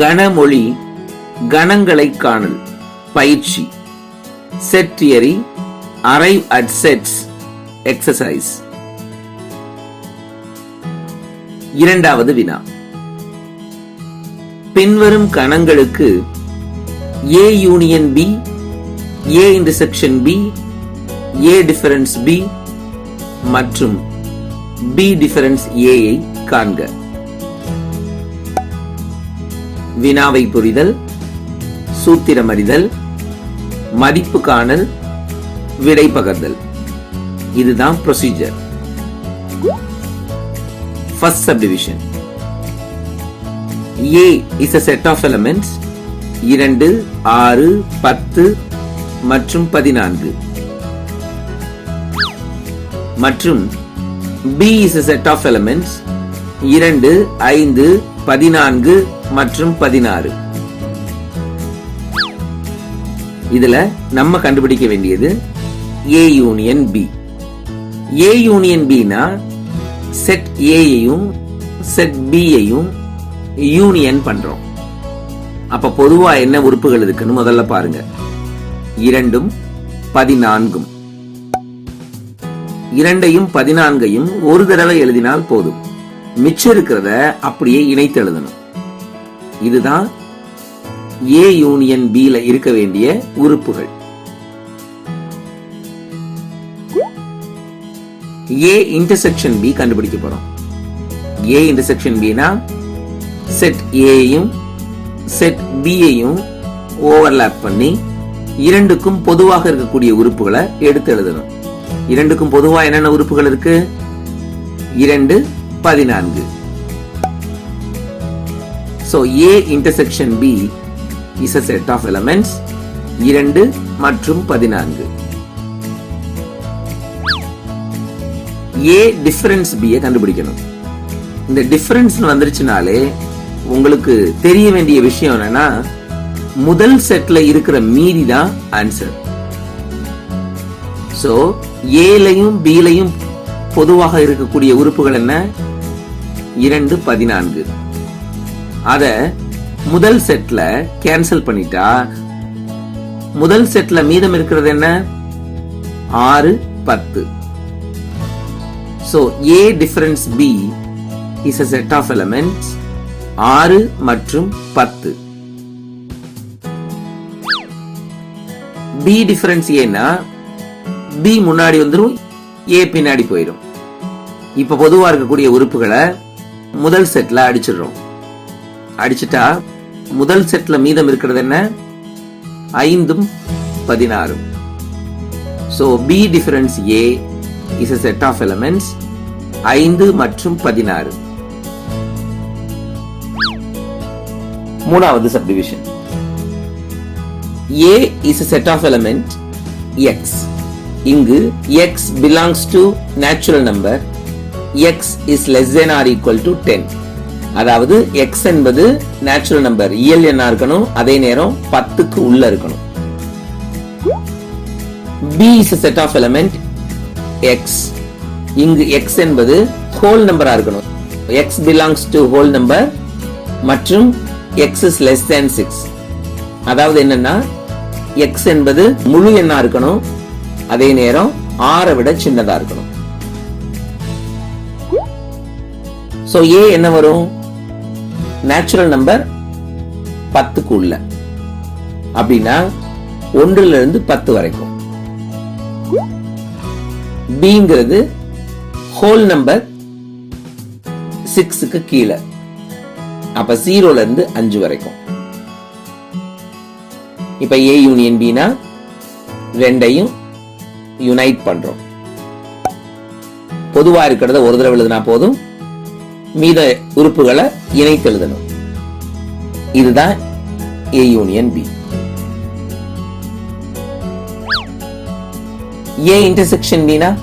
கணமொழி கணங்களை காணல் பயிற்சி. Set theory arrive at sets exercise இரண்டாவது வினா. பின்வரும் கணங்களுக்கு A union B A intersection B A difference B மற்றும் பி டிஃபரன்ஸ் ஏயை காண்க. வினாவை புரிதல் சூத்திரம் அறிதல் மதிப்பு காணல் விடை பகர்தல். இதுதான் procedure first subdivision A is a set of elements இரண்டு ஆறு பத்து மற்றும் பதினான்கு. மற்றும் B is a set of elements இரண்டு ஐந்து பதினான்கு மற்றும் பதினாறு. இதுல நம்ம கண்டுபிடிக்க வேண்டியது A union B A union Bina set ஏயையும் செட் பியையும் யூனியன் பண்றோம். அப்ப பொதுவா என்ன உறுப்புகள் இருக்குன்னு முதல்ல பாருங்க. இரண்டும் பதினான்கும். இரண்டையும் பதினான்கையும் ஒரு தடவை எழுதினால் போதும். மிச்சம் இருக்கிறத அப்படியே இணைத்து எழுதணும். இதுதான் ஏ யூனியன் பில இருக்க வேண்டிய உறுப்புகள். ஏ இன்டர்செக்ஷன் பி கண்டுபிடிக்க போறோம். ஏ இன்டர்செக்ஷன் பினா செட் ஏயும் செட் பியையும் ஓவர்லாப் பண்ணி இரண்டுக்கும் பொதுவாக இருக்கக்கூடிய உறுப்புகளை எடுத்து எழுதணும். இரண்டுக்கும் பொதுவா என்னென்ன உறுப்புகள் இருக்கு? இரண்டு பதினான்கு. So A intersection B is a set of elements இரண்டு மற்றும் பதினான்கு. ஏ டிஃபரன்ஸ் பியை கண்டுபிடிக்கணும். இந்த டிஃபரன்ஸ் வந்துருச்சுனாலே உங்களுக்கு தெரிய வேண்டிய விஷயம் என்னன்னா முதல் செட்ல இருக்கிற மீதி தான் ஆன்சர் சோ ஏலையும் பிலையும் பொதுவாக இருக்கக்கூடிய உறுப்புகள் என்ன? இரண்டு பதினான்கு. அத முதல் செட்ல கேன்சல் பண்ணிட்டா முதல் செட்ல மீதம் இருக்கிறது என்ன? ஆறு பத்து. So A difference B is a set of elements ஆறு மற்றும் பத்து. பி டிஃபரன்ஸ் ஏன்னா பி முன்னாடி வந்துடும் ஏ பின்னாடி போயிடும் இப்ப பொதுவா இருக்கக்கூடிய உறுப்புகளை முதல் செட்ல அடிச்சிடுறோம். அடிச்சிட்டா முதல் செட்ல மீதம் இருக்கிறது என்ன? ஐந்தும் பதினாறும். So B difference A is a set of elements ஐந்து மற்றும் பதினாறு. மூணாவது subdivision A is a set of element x இங்கு x belongs to natural number x is less than or equal to ten அதாவது எக்ஸ் என்பது natural number இயல் எண்ணா இருக்கணும்? அதே நேரம் பத்துக்கு உள்ள இருக்கணும். B is set of element x இங்கு எக்ஸ் என்பது ஹோல் நம்பரா இருக்கணும். X belongs to whole number மற்றும் x is less than six அதாவது என்னன்னா எக்ஸ் என்பது முழு எண்ணா இருக்கணும். அதே நேரம் ஆறை விட சின்னதா இருக்கணும். ஸோ ஏ என்ன வரும்? நேச்சுரல் நம்பர் பத்துக்கு உள்ள. அப்படின்னா ஒன்றுல இருந்து பத்து வரைக்கும். பிங்கிறது ஹோல் நம்பர் சிக்ஸுக்கு கீழே. அப்ப ஜீரோல இருந்து அஞ்சு வரைக்கும். இப்ப ஏ யூனியன் பினா ரெண்டையும் யுனைட் பண்றோம். பொதுவா இருக்கிறத ஒரு தடவை எழுதினா போதும். மீத உறுப்புகளை இணைத்து எழுதணும். இதுதான் A union B A intersection Bina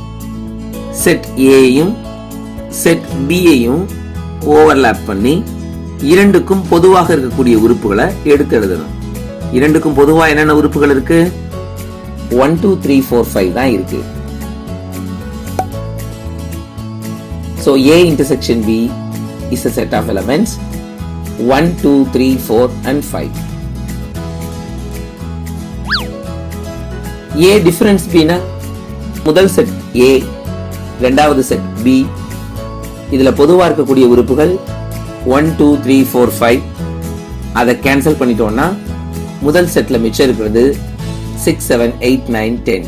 set ஏயும் செட் பியையும் ஓவர்லாப் பண்ணி இரண்டுக்கும் பொதுவாக இருக்கக்கூடிய உறுப்புகளை எடுத்து எழுதணும். இரண்டுக்கும் பொதுவா என்னென்ன உறுப்புகள் இருக்கு? One two three four five தான் இருக்கு. So A intersection B is a set of elements. One two three four and five A difference பினா முதல் செட் ஏ ரெண்டாவது செட் பி இதுல பொதுவா இருக்கக்கூடிய உறுப்புகள் one two three four five அதை கேன்சல் பண்ணிட்டோம்னா முதல் செட்ல மிச்சம் இருக்கிறது six seven eight nine ten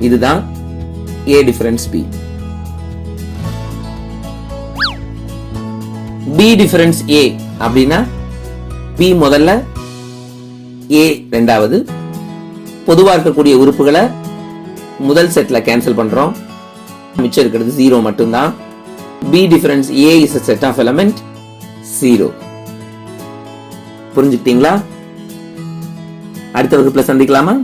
இதுதான் A difference B B difference A அப்படின்னா பி முதல்ல ஏ ரெண்டாவது. பொதுவா இருக்கக்கூடிய உறுப்புகளை முதல் செட்ல கேன்சல் பண்றோம். மிச்சம் இருக்கிறது ஜீரோ மட்டும்தான். B difference A is a set of element zero புரிஞ்சுக்கிட்டீங்களா? அடுத்த வகுப்பில் சந்திக்கலாமா?